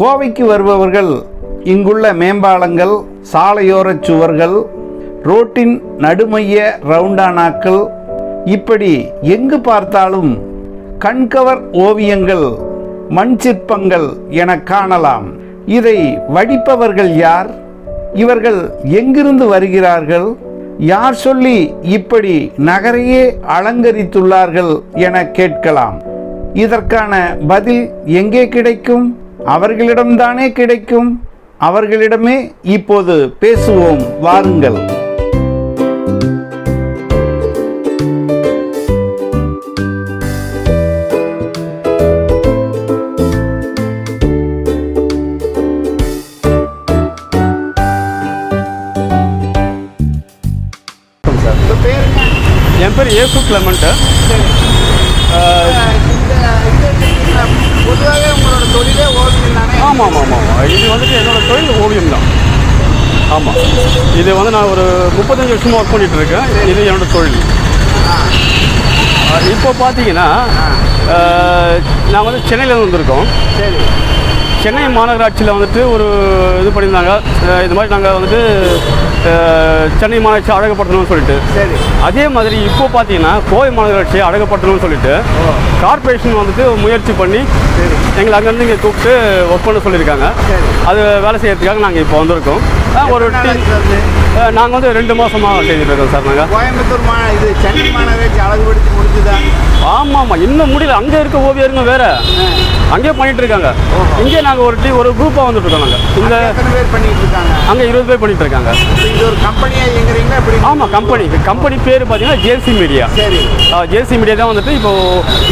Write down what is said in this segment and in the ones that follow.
கோவைக்கு வருபவர்கள் இங்குள்ள மேம்பாலங்கள் சாலையோரச் சுவர்கள் ரோட்டின் நடுமைய ரவுண்டானாக்கள் இப்படி எங்கு பார்த்தாலும் கண்கவர் ஓவியங்கள் மண் சிற்பங்கள் என காணலாம். இதை வடிப்பவர்கள் யார்? இவர்கள் எங்கிருந்து வருகிறார்கள்? யார் சொல்லி இப்படி நகரையே அலங்கரித்துள்ளார்கள் என கேட்கலாம். இதற்கான பதில் எங்கே கிடைக்கும்? அவர்களிடம்தானே கிடைக்கும்? அவர்களிடமே இப்போது பேசுவோம் வாருங்கள். என் பேர் ஏசு கிளமெண்ட்டு பொதுவாகவே உங்களோட தொழிலே ஓவியம் தானே? ஆமாம் ஆமாம் ஆமாம் இது வந்துட்டு என்னோட தொழில் ஓவியம் தான். ஆமாம் இது வந்து நான் ஒரு முப்பத்தஞ்சு வருஷமாக ஒர்க் பண்ணிட்டு இருக்கேன் இது என்னோட தொழில். இப்போ பார்த்தீங்கன்னா நான் வந்து சென்னையிலேருந்து வந்திருக்கோம். சரி. சென்னை மாநகராட்சியில் வந்துட்டு ஒரு இது பண்ணியிருந்தாங்க. இது மாதிரி நாங்கள் வந்துட்டு சென்னை மாநகராட்சி அழகுப்படுத்தணும்னு சொல்லிட்டு. சரி. அதே மாதிரி இப்போ பார்த்தீங்கன்னா கோவை மாநகராட்சியை அழகுப்படுத்தணும்னு சொல்லிட்டு கார்ப்பரேஷன் வந்துட்டு முயற்சி பண்ணி எங்களை அங்கேருந்து இங்கே கூப்பிட்டு ஒர்க் பண்ண சொல்லியிருக்காங்க. அது வேலை செய்யறதுக்காக நாங்கள் இப்போ வந்திருக்கோம். ஒரு? நாங்கள் வந்து ரெண்டு மாதமாக செஞ்சுட்டு இருக்கோம் சார் நாங்கள் கோயம்புத்தூர் மா இது சென்னை மாநகராட்சி அழகுபடுத்தி முடிஞ்சுதா? ஆமாம் ஆமாம் இன்னும் முடியல. அங்கே இருக்க ஓவியருங்க வேற. அங்கேயே பண்ணிட்டு இருக்காங்க இங்கே நாங்கள் ஒரு டீம் ஒரு குரூப்பாக வந்துட்டு இருக்கோம் நாங்கள் இந்த பேர் பண்ணிட்டு இருக்காங்க அங்கே இருபது பேர் பண்ணிட்டு இருக்காங்க இது ஒரு கம்பெனியா இயங்குறீங்களா எப்படி? ஆமாம் கம்பெனி கம்பெனி பேர் பார்த்தீங்கன்னா ஜேசி மீடியா சரி. ஜேசி மீடியா தான் வந்துட்டு இப்போ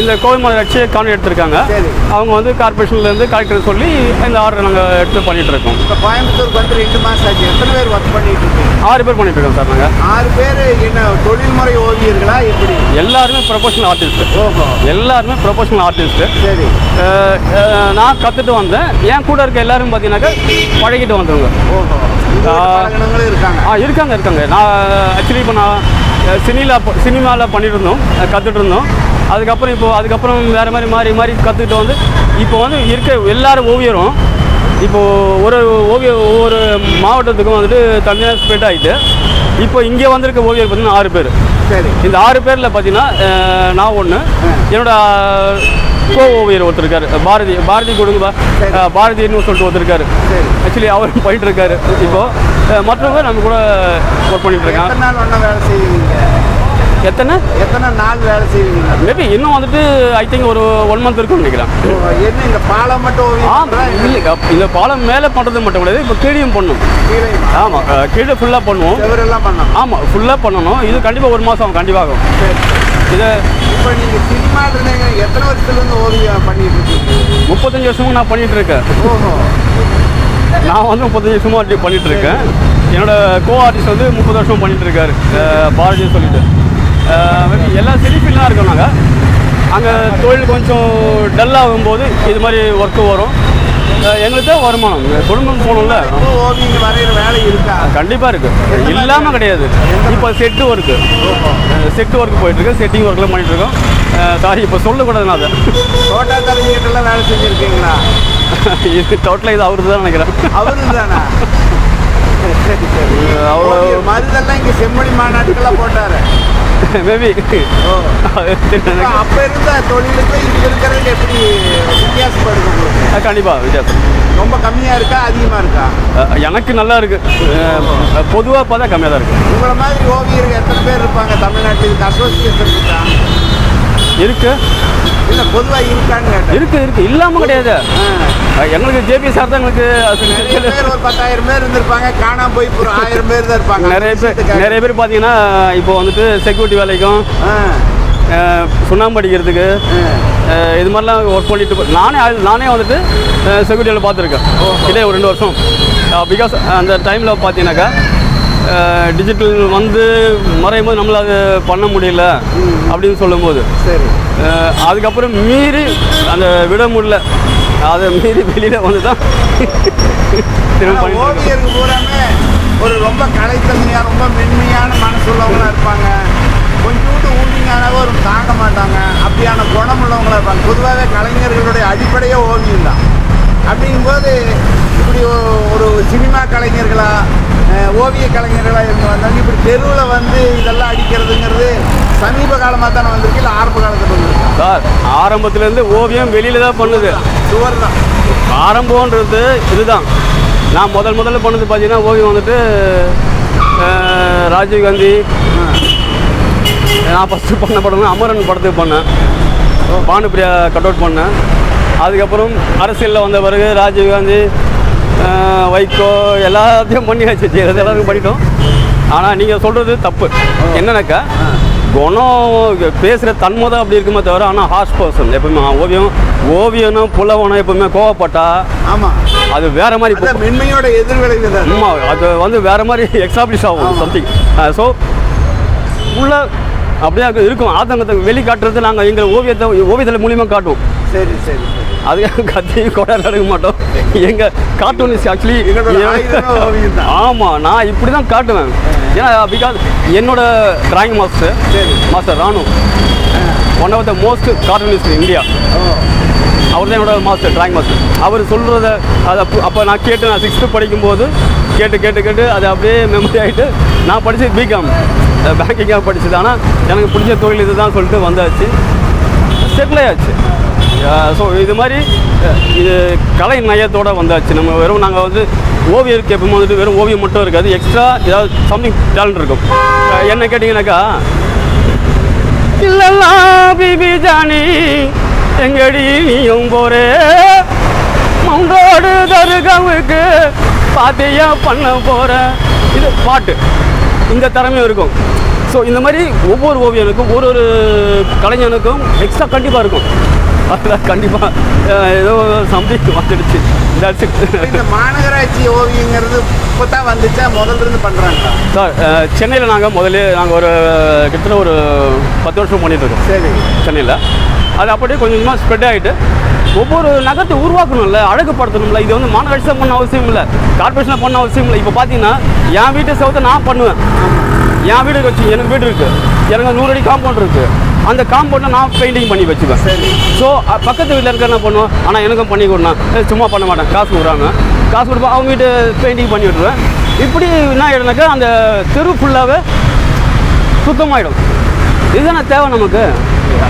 இந்த கோவை மாநகராட்சியை கான் எடுத்திருக்காங்க. அவங்க வந்து கார்பரேஷன்லேருந்து கலெக்டர் சொல்லி இந்த ஆர்டர் நாங்கள் எடுத்து பண்ணிட்டு இருக்கோம் இப்போ கோயம்புத்தூருக்கு வந்து ரெண்டு மாசம் ஆச்சு. எத்தனை பேர் ஒர்க் பண்ணிட்டு இருக்கீங்க ஆறு பேர் பண்ணிட்டு இருக்கோம் சார் நாங்கள் ஆறு பேர் என்ன தொழில்முறை ஓவியர்களா எப்படி? எல்லாருமே ப்ரொஃபஷனல் ஆர்டிஸ்ட் எல்லாருமே ப்ரொஃபஷனல் ஆர்டிஸ்ட் சரி. நான் கற்றுட்டு வந்தேன். என் கூட இருக்க எல்லாரும் பார்த்தீங்கன்னாக்கா பழகிட்டு வந்தவங்க. இருக்காங்க. ஆ இருக்காங்க இருக்காங்க. நான் ஆக்சுவலி இப்போ நான் சினியில் சினிமாவில் பண்ணிட்டு இருந்தோம் கற்றுட்டு இருந்தோம் அதுக்கப்புறம் இப்போ அதுக்கப்புறம் வேறு மாதிரி மாறி மாறி கற்றுக்கிட்டு வந்து இப்போ வந்து இருக்க எல்லாரும் ஓவியரும் இப்போது ஒரு ஓவிய ஒவ்வொரு மாவட்டத்துக்கும் வந்துட்டு தனியாக ஸ்ப்ரெட் ஆகிட்டு இப்போ இங்கே வந்திருக்க ஓவியர் பார்த்தீங்கன்னா ஆறு பேர். சரி. இந்த ஆறு பேரில் பார்த்தீங்கன்னா நான் ஒன்று என்னோட கோ ஓவியர் ஒருத்தர் இருக்காரு. பாரதி பாரதி கொடுங்க பாரதின்னு சொல்லிட்டு ஒருத்தர் ஆக்சுவலி அவர் போயிட்டு இருக்காரு. இப்போ மற்றவங்க நம்ம கூட ஒர்க் பண்ணிட்டு இருக்காங்க. எத்தனை? எத்தனை நாள் வேலை செய்வீங்க? மேபி இன்னும் வந்துட்டு ஐ திங்க் ஒரு ஒன் மந்த் இருக்கும்னு நினைக்கிறேன். என்ன இந்த பாலம் மட்டும் ஆ? இல்லை இந்த பாலம் மேலே பண்ணுறது மட்டும் கிடையாது இப்போ கீழேயும் பண்ணும்? ஆமாம் கீழே ஃபுல்லாக பண்ணுவோம். பண்ணணும். ஆமாம் ஃபுல்லாக பண்ணணும். இது கண்டிப்பாக ஒரு மாதம் கண்டிப்பாக ஆகும். சரி இதை இப்போ நீங்க சினிமால இருந்தீங்க எத்தனை வருஷத்துல இருந்து ஓவியம் பண்ணிட்டு இருக்கீங்க? முப்பத்தஞ்சு வருஷமும் நான் பண்ணிட்டு இருக்கேன். ஓஹோ. நான் வந்து முப்பத்தஞ்சு வருஷமா பண்ணிட்டு இருக்கேன். என்னோட கோ ஆர்டிஸ்ட் வந்து முப்பது வருஷம் பண்ணிட்டு இருக்காரு. அஹ் பாரதி சொல்லிட்டு. அஹ் maybe எல்லா சிலிஃபீல்டாக இருக்கோம் நாங்கள் அங்கே தொழில் கொஞ்சம் டல் ஆகும்போது இது மாதிரி ஒர்க்கு வரும். எங்களுக்கு தான் வருமானம். குடும்பம் போகணும்ல. ஓவியம் வரைகிற வேலை இருக்கா? கண்டிப்பாக இருக்குது இல்லாமல் கிடையாது. இப்போ செட்டு ஒர்க்கு செட்டு ஒர்க் போயிட்டுருக்கு. செட்டிங் ஒர்க்லாம் பண்ணிட்டு இருக்கோம் சாரி இப்போ சொல்லக்கூடாது நான் அதை. தோட்டா தலைஞர்கிட்டலாம் வேலை செஞ்சுருக்கீங்களா? இது டோட்டலாக இது அவரு தான் நினைக்கிறேன். அவரு தானா? சரி சரி. அவ்வளோ ஓவியர் மருதெல்லாம் இங்க செம்மொழி மாநாட்டுக்கெல்லாம் போட்டாரு. மேபி அப்ப இருந்த தொழிலுக்கு இப்ப இருக்கிறதுக்கு எப்படி வித்தியாசப்படுது உங்களுக்கு? கண்டிப்பாக வித்தியாசம். ரொம்ப கம்மியா இருக்கா அதிகமா இருக்கா? எனக்கு நல்லா இருக்கு. பொதுவாக பார்த்தா கம்மியாக தான் இருக்கு. உங்களை மாதிரி ஓவியர்கள் எத்தனை பேர் இருப்பாங்க தமிழ்நாட்டில்? அசோசியேஷன் இருக்கா? இருக்கு. இல்ல பொதுவா இருக்கான்னு கேட்டேன். இருக்கு இருக்கு. இல்லாமல் கிடையாது. எங்களுக்கு ஜேபி சார் தான் எங்களுக்கு பேர் ஒரு பத்தாயிரம் பேர் இருந்திருப்பாங்க. காணாம போய் ஒரு ஆயிரம் பேர் தான் இருப்பாங்க. நிறைய பேர் நிறைய பேர் பார்த்தீங்கன்னா இப்போ வந்துட்டு செக்யூரிட்டி வேலைக்கும் சுண்ணாம்பு அடிக்கிறதுக்கு இது மாதிரிலாம் ஒர்க் பண்ணிட்டு நானே நானே வந்துட்டு செக்யூரிட்டியில் பார்த்துருக்கேன். இதே ஒரு ரெண்டு வருஷம். பிகாஸ் அந்த டைமில் பார்த்தீங்கன்னாக்கா டிஜிட்டல் வந்து மறையும் போது நம்மளால் அது பண்ண முடியல அப்படின்னு சொல்லும்போது. சரி. அதுக்கப்புறம் மீறி அந்த விட முடியல. அதை மீறி வெளியில் வந்து தான் திரும்ப ஓவியர்கள் பூராமே ஒரு ரொம்ப கலைத்தன்மையாக ரொம்ப மென்மையான மனசுள்ளவங்களாக இருப்பாங்க. கொஞ்சோண்டு ஊண்டிங்கானாவே ஒரு தாங்க மாட்டாங்க. அப்படியான குணம் குணமுள்ளவங்களாக இருப்பாங்க. பொதுவாகவே கலைஞர்களுடைய அடிப்படையே ஓவியம் தான் அப்படிங்கும்போது இப்படி ஒரு சினிமா கலைஞர்களாக தெருவில் வந்து இதெல்லாம் அடிக்கிறதுங்கிறது சமீப காலமாக தானே வந்திருக்கு இல்லை ஆரம்ப காலத்தில் வந்திருக்கு? சார் ஆரம்பத்துலேருந்து ஓவியம் வெளியில் தான் பண்ணுது. சுவர் தான். ஆரம்பம்ன்றது இதுதான். நான் முதல் முதல்ல பண்ணது பார்த்தீங்கன்னா ஓவியம் வந்துட்டு ராஜீவ்காந்தி நான் ஃபஸ்ட்டு பண்ண படம் அமரன் படத்துக்கு பண்ணேன். பானுப்பிரியா கட் அவுட் பண்ணேன். அதுக்கப்புறம் அரசியலில் வந்த பிறகு ராஜீவ்காந்தி அஹ், வைகோ எல்லாத்தையும் பண்ணியாச்சு ஜெயலலிதா எல்லாருக்கும் பண்ணிட்டோம். ஆனால் நீங்கள் சொல்கிறது தப்பு. என்னன்னாக்கா குணம் பேசுகிற தன்மை தான் அப்படி இருக்குமே தவிர ஆனால் ஹார்ஷ் பர்சன் எப்பவுமே ஓவியம் ஓவியனும் புலவனும் எப்பவுமே கோவப்பட்டா ஆமாம் அது வேற மாதிரி மென்மையோட எதிர்விளைவு தான் ஆமா அது வந்து வேற மாதிரி எக்ஸாப்ளிஷ் ஆகும் சம்திங் ஸோ உள்ள அப்படியே இருக்கும். ஆதங்கத்தை வெளிக்காட்டுறது நாங்கள் எங்கள் ஓவியத்தை ஓவியத்தில் மூலியமாக காட்டுவோம். சரி சரி. அதுக்காக கத்தி கூட நடக்க மாட்டோம். எங்கள் கார்ட்டூனிஸ்ட் ஆக்சுவலி தான். ஆமாம் நான் இப்படி தான். காட்டுவேன். ஏன்னா பிகாஸ் என்னோட டிராயிங் மாஸ்டர் சரி. Master Ranu one of the most cartoonist India அவர் தான் என்னோட மாஸ்டர் டிராயிங் மாஸ்டர் அவர் சொல்கிறத அதை அப்போ நான் கேட்டு நான் சிக்ஸ்த்து படிக்கும்போது கேட்டு கேட்டு கேட்டு அது அப்படியே மெமரி ஆகிட்டு நான் படித்தது பிகாம் பேங்கிங்காக படிச்சது. ஆனால் எனக்கு பிடிச்ச தொழில் இதுதான் சொல்லிட்டு வந்தாச்சு. செட்டில் ஆயாச்சு ஸோ இது மாதிரி இது கலை நயத்தோடு வந்தாச்சு. நம்ம வெறும் நாங்கள் வந்து ஓவியருக்கு கேட்போம் வந்துட்டு வெறும் ஓவியம் மட்டும் இருக்காது. எக்ஸ்ட்ரா ஏதாவது சம்திங் டேலண்ட் இருக்கும். என்ன கேட்டிங்கனாக்கா இல்லல்லா பிபி ஜானி எங்கடி நீயும் போரே மவுண்டோடு தருகாவுக்கு பாத்தியா பண்ண போற? இது பாட்டு. இந்த திறமையும் இருக்கும். ஸோ இந்த மாதிரி ஒவ்வொரு ஓவியனுக்கும் ஒரு ஒரு கலைஞனுக்கும் எக்ஸ்ட்ரா கண்டிப்பாக இருக்கும். அதில் கண்டிப்பாக ஏதோ சம்திங் வந்துடுச்சு. இந்த மாநகராட்சி ஓவியங்கிறது இப்போ தான் வந்துச்சா? முதல்ல இருந்து பண்ணுறாங்களா சார் சென்னையில் நாங்கள் முதல்ல நாங்கள் ஒரு கிட்டத்தட்ட ஒரு பத்து வருஷம் பண்ணிட்டு இருக்கோம். சரி. சென்னையில். அது அப்படியே கொஞ்சம் கொஞ்சமாக ஸ்ப்ரெட் ஆகிட்டு ஒவ்வொரு நகரத்தை உருவாக்கணும்ல அழகுபடுத்தணும்ல இது வந்து மாநகராட்சி தான் பண்ண அவசியம் இல்லை. கார்பரேஷனில் பண்ண அவசியம் இல்லை. இப்போ பார்த்தீங்கன்னா என் வீட்டு செவத்தை நான் பண்ணுவேன். என் வீடு வச்சு எனக்கு வீடு இருக்குது எனக்கு நூறு அடி காம்பவுண்ட் இருக்குது அந்த காம்பவுண்டை நான் பெயிண்டிங் பண்ணி வச்சுப்பேன் சரி. ஸோ பக்கத்து வீட்டில் இருக்க என்ன பண்ணுவோம் ஆனால் எனக்கும் பண்ணி கொடுனா சும்மா பண்ண மாட்டேன். காசு கொடுக்குறாங்க. காசு கொடுப்பா அவங்க வீட்டு பெயிண்டிங் பண்ணி விட்டுருவேன். இப்படி என்ன ஆகிடும்னாக்கா அந்த தெரு ஃபுல்லாகவே சுத்தமாயிடும். இதுதானே தேவை நமக்கு?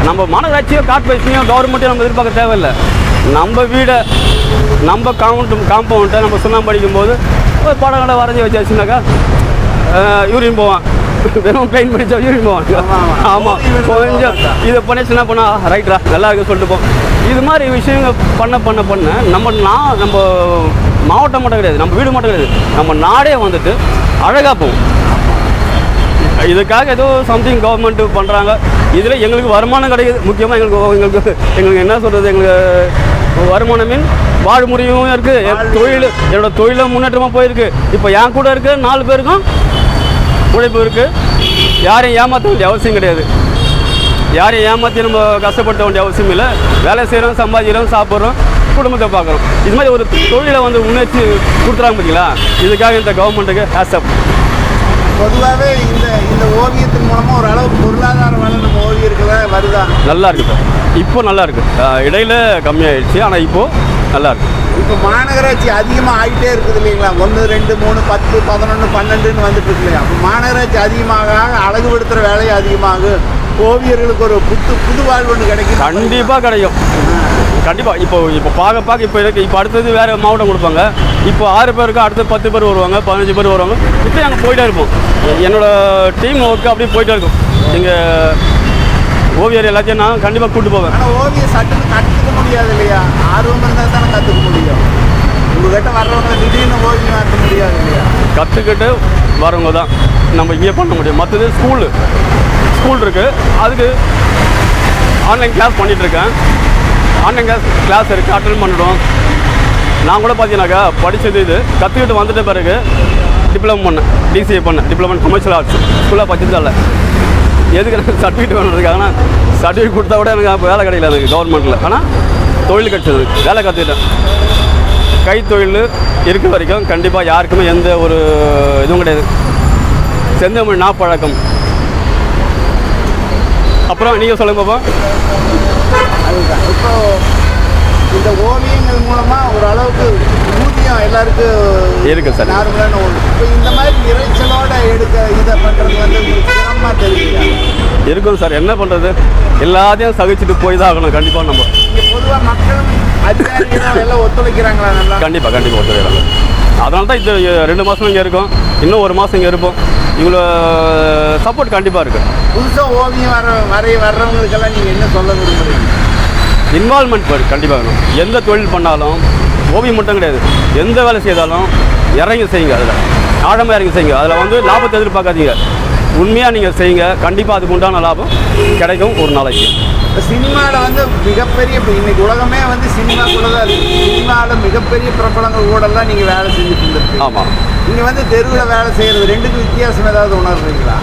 நம்ம மாநகராட்சியோ கார்பரேஷனையோ கவர்மெண்ட்டையோ நம்ம எதிர்பார்க்க தேவையில்லை. நம்ம வீடை நம்ம காம்பவுண்ட் காம்பவுண்ட்டை நம்ம சுண்ணாம்பு அடிக்கும்போது ஒரு படங்களை வரைஞ்சி வச்சாச்சுனாக்கா யூரின் போவான். வெறும் போவான் ஆமா, ஆமா. ஆமாம் கொஞ்சம். இதை பண்ணிச்சுன்னா பண்ணா ரைட்ரா நல்லா இருக்கு சொல்லிட்டு போ. இது மாதிரி விஷயங்கள் பண்ண பண்ண பண்ண நம்ம நான் நம்ம மாவட்டம் மட்டும் கிடையாது. நம்ம வீடு மட்டும் கிடையாது. நம்ம நாடே வந்துட்டு அழகாக போகும். இதுக்காக ஏதோ சம்திங் கவர்மெண்ட் பண்ணுறாங்க இதில் எங்களுக்கு வருமானம் கிடைக்குது. முக்கியமாக எங்களுக்கு எங்களுக்கு எங்களுக்கு என்ன சொல்கிறது எங்களுக்கு வருமானம் மீன் வாழ்முறையும் இருக்குது. தொழில் என்னோட தொழிலும் முன்னேற்றமாக போயிருக்கு. இப்போ என் கூட இருக்க நாலு பேருக்கும் உழைப்பு இருக்குது யாரையும் ஏமாற்ற வேண்டிய அவசியம் கிடையாது. யாரையும் ஏமாற்றி நம்ம கஷ்டப்பட வேண்டிய அவசியம் இல்லை. வேலை செய்கிறோம் சம்பாதிக்கிறோம் சாப்பிட்றோம் குடும்பத்தை பார்க்குறோம். இது மாதிரி ஒரு தொழிலை வந்து முன்னேற்றி கொடுத்துறாங்க பார்த்தீங்களா? இதுக்காக இந்த கவர்மெண்ட்டுக்கு ஹேஸ்அப் பொதுவாகவே இந்த இந்த ஓவியத்தின் மூலமாக ஒரு அளவுக்கு பொருளாதார வளம் நம்ம ஓவியருக்கு தான் வருதா? நல்லா இருக்கு சார். இப்போ நல்லா இருக்கு. அஹ் இடையில கம்மியாயிடுச்சு. ஆனால் இப்போ நல்லா இருக்கு. இப்போ மாநகராட்சி அதிகமாக ஆகிட்டே இருக்குது இல்லைங்களா? ஒன்று ரெண்டு மூணு பத்து பதினொன்று பன்னெண்டுன்னு வந்துட்டு இருக்கு இல்லையா? அப்போ மாநகராட்சி அதிகமாக அழகுபடுத்துகிற வேலை அதிகமாகும் ஓவியர்களுக்கு ஒரு புத்து புது வாழ்வு ஒன்று கிடைக்கும் கண்டிப்பாக கிடைக்கும். கண்டிப்பாக இப்போ இப்போ பார்க்க பார்க்க இப்போ இருக்கு. இப்போ அடுத்தது வேறு மாவட்டம் கொடுப்பாங்க. இப்போ ஆறு பேருக்கு அடுத்து பத்து பேர் வருவாங்க பதினஞ்சு பேர் வருவாங்க. இப்போ நாங்கள் போயிட்டே இருப்போம். என்னோட டீம் ஒர்க்கு அப்படியே போயிட்டே இருக்கும். எங்கள் ஓவியர் எல்லாத்தையும் நான் கண்டிப்பாக கூப்பிட்டு போவேன். ஆனால் ஓவியம் சட்டுன்னு கற்றுக்க முடியாது இல்லையா ஆர்வம் இருந்தால் தானே கற்றுக்க முடியும். உங்ககிட்ட வர்றவங்க திடீர்னு ஓய்வு ஆக்க முடியாது இல்லையா கற்றுக்கிட்டு வரவங்க தான் நம்ம இங்கே பண்ண முடியும். மற்றது ஸ்கூலு. ஸ்கூல் இருக்குது அதுக்கு ஆன்லைன் கிளாஸ் பண்ணிகிட்ருக்கேன் ஆன்லைன் கிளாஸ் கிளாஸ் இருக்குது அட்டன் பண்ணிடுவோம். நான் கூட பார்த்தீங்கன்னாக்கா படித்தது இது. கற்றுக்கிட்டு வந்துட்ட பிறகு டிப்ளமோ பண்ணேன். டிசிஏ பண்ணேன். டிப்ளமோ கமர்ஷியல் ஆர்ட்ஸ் ஸ்கூலாக படிச்சதால. எதுக்கு எனக்கு சர்டிஃபிகேட் வேணுன்றதுக்காக சர்டிஃபிகேட் கொடுத்தா கூட எனக்கு அப்போ வேலை கிடைக்கல எனக்கு கவர்மெண்ட்டில் ஆனால் தொழில் கிடைச்சது வேலை கற்றுக்கிட்டேன் கைத்தொழில் இருக்கிற வரைக்கும் கண்டிப்பாக யாருக்குமே எந்த ஒரு இதுவும் கிடையாது. செந்தமிழ் நாப்பழக்கம் அப்புறம் நீங்கள் சொல்லுங்க பாப்பா. அதுதான். இப்போ இந்த ஓவியங்கள் மூலமாக ஒரு அளவுக்கு ஊதியம் எல்லாருக்கும் இருக்கு சார். நார்மலான ஒன்று இப்போ இந்த மாதிரி ரிஸ்கோட எடுக்க இதை பண்ணுறது வந்து சிரமமாக தெரியுது இருக்கும் சார். என்ன பண்ணுறது எல்லாத்தையும் சகிச்சுட்டு போய் தான் ஆகணும். கண்டிப்பாக நம்ம இங்கே பொதுவாக மக்களும் அதிகாரிகளும் எல்லாம் ஒத்துழைக்கிறாங்களா நல்லா? கண்டிப்பாக கண்டிப்பாக ஒத்துக்கிறாங்க அதனால தான் இது ரெண்டு மாதம் இங்கே இருக்கோம். இன்னும் ஒரு மாதம் இங்கே இருப்போம். இவ்வளோ சப்போர்ட் கண்டிப்பாக இருக்குது புதுசாக ஓவியம் வர வரைய வர்றவங்களுக்கெல்லாம் நீங்கள் என்ன சொல்ல விரும்புறீங்க? இன்வால்மெண்ட் கண்டிப்பாக வேணும். எந்த தொழில் பண்ணாலும் ஓவியம் மட்டும் கிடையாது. எந்த வேலை செய்தாலும் இறங்கி செய்யுங்க அதில். ஆழமாக இறங்கி செய்யுங்க. அதில் வந்து லாபத்தை எதிர்பார்க்காதீங்க. உண்மையாக நீங்கள் செய்யுங்க. கண்டிப்பாக அதுக்கு உண்டான லாபம் கிடைக்கும் ஒரு நாளைக்கு. சினிமாவில் வந்து மிகப்பெரிய இப்போ இன்னைக்கு உலகமே வந்து சினிமாக்குள்ள தான் இருக்குது சினிமாவில் மிகப்பெரிய பிரபலங்கள் கூடலாம் நீங்கள் வேலை செஞ்சுட்டு இருந்திருக்கீங்க. ஆமாம் நீங்கள் வந்து தெருவில் வேலை செய்கிறது ரெண்டுக்கும் வித்தியாசம் ஏதாவது உணர்றீங்களா?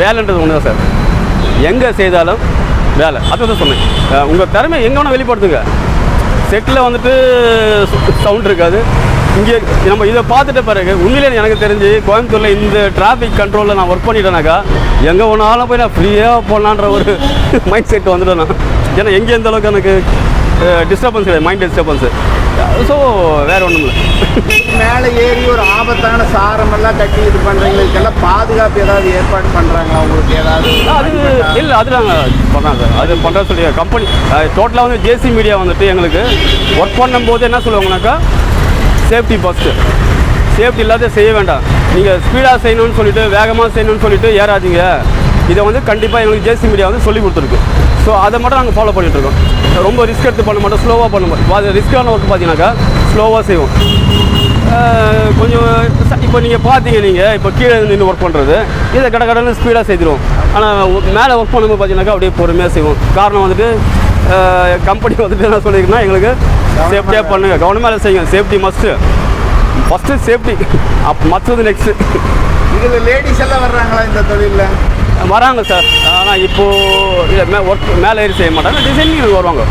வேலைன்றது ஒன்று தான் சார். எங்கே செய்தாலும் வேலை. அதை தான் சொன்னேன். உங்கள் திறமை எங்கே வேணால் வெளிப்படுத்துங்க. செட்டில் வந்துட்டு சவுண்ட் இருக்காது. இங்கே நம்ம இதை பார்த்துட்ட பிறகு உண்மையிலே எனக்கு தெரிஞ்சு கோயம்புத்தூரில் இந்த டிராஃபிக் கண்ட்ரோலில் நான் ஒர்க் பண்ணிட்டேனாக்கா எங்கே ஒன்றாலும் போய் நான் ஃப்ரீயாக போடலான்ற ஒரு மைண்ட் செட் வந்துட்டேன் நான். ஏன்னா எங்கே எந்த அளவுக்கு எனக்கு டிஸ்டர்பன்ஸ் கிடையாது மைண்ட் டிஸ்டர்பன்ஸு ஸோ வேறு ஒன்றும் இல்லை மேலே ஏறி ஒரு ஆபத்தான சாரமெல்லாம் கட்டி இது பண்ணுறவங்களுக்கெல்லாம் பாதுகாப்பு ஏதாவது ஏற்பாடு பண்ணுறாங்களா உங்களுக்கு ஏதாவது? அது இல்லை அது நாங்கள் பண்ணுறாங்க அது பண்ணுற சொல்லி கம்பெனி டோட்டலாக வந்து ஜேசி மீடியா வந்துட்டு எங்களுக்கு ஒர்க் பண்ணும்போது என்ன சொல்லுவாங்கனாக்கா சேஃப்டி ஃபஸ்ட்டு சேஃப்டி இல்லாத செய்ய வேண்டாம். நீங்கள் ஸ்பீடாக செய்யணும்னு சொல்லிட்டு வேகமாக செய்யணும்னு சொல்லிட்டு ஏறாதீங்க. இதை வந்து கண்டிப்பாக எங்களுக்கு ஜேசி மீடியா வந்து சொல்லி கொடுத்துருக்கு. ஸோ அதை மட்டும் நாங்கள் ஃபாலோ பண்ணிகிட்ருக்கோம் ரொம்ப ரிஸ்க் எடுத்து பண்ண மாட்டோம். ஸ்லோவாக பண்ண மாட்டோம். அது ரிஸ்க்கான ஒர்க் பார்த்தீங்கன்னாக்கா ஸ்லோவாக செய்வோம். கொஞ்சம் இப்போ நீங்கள் பார்த்தீங்க நீங்கள் இப்போ கீழே நின்று ஒர்க் பண்ணுறது இதை கடை கடன்னு ஸ்பீடாக செய்திருவோம். ஆனால் மேலே ஒர்க் பண்ணும்போது பார்த்தீங்கன்னாக்கா அப்படியே பொறுமையாக செய்வோம். காரணம் வந்துட்டு கம்பெனி வந்துட்டு என்ன சொல்லியிருக்குன்னா எங்களுக்கு சேஃப்டியாக பண்ணுங்க. கவனமாக செய்யுங்க. Safety must first safety up மற்றது நெக்ஸ்ட்டு இதில் லேடிஸ் எல்லாம் வர்றாங்களா இந்த தொழிலில்? வராங்க சார் ஆனால் இப்போது இல்லை மே ஒர்க் மேலே ஏறி செய்ய மாட்டாங்க. டிசைனிங் வருவாங்க.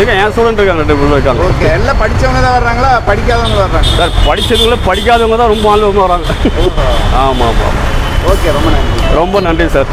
ஏங்க என் ஸ்டூடெண்ட் இருக்காங்க ரெண்டு பேர் இருக்காங்க. ஓகே எல்லாம் படிச்சவங்க தான் வர்றாங்களா? படிக்காதவங்க வர்றாங்க? சார் படித்தவங்கள படிக்காதவங்க தான் ரொம்ப ஆழ்வமாக வராங்க ஆமாம் ஆமாம் ஓகே ரொம்ப நன்றி. ரொம்ப நன்றி சார்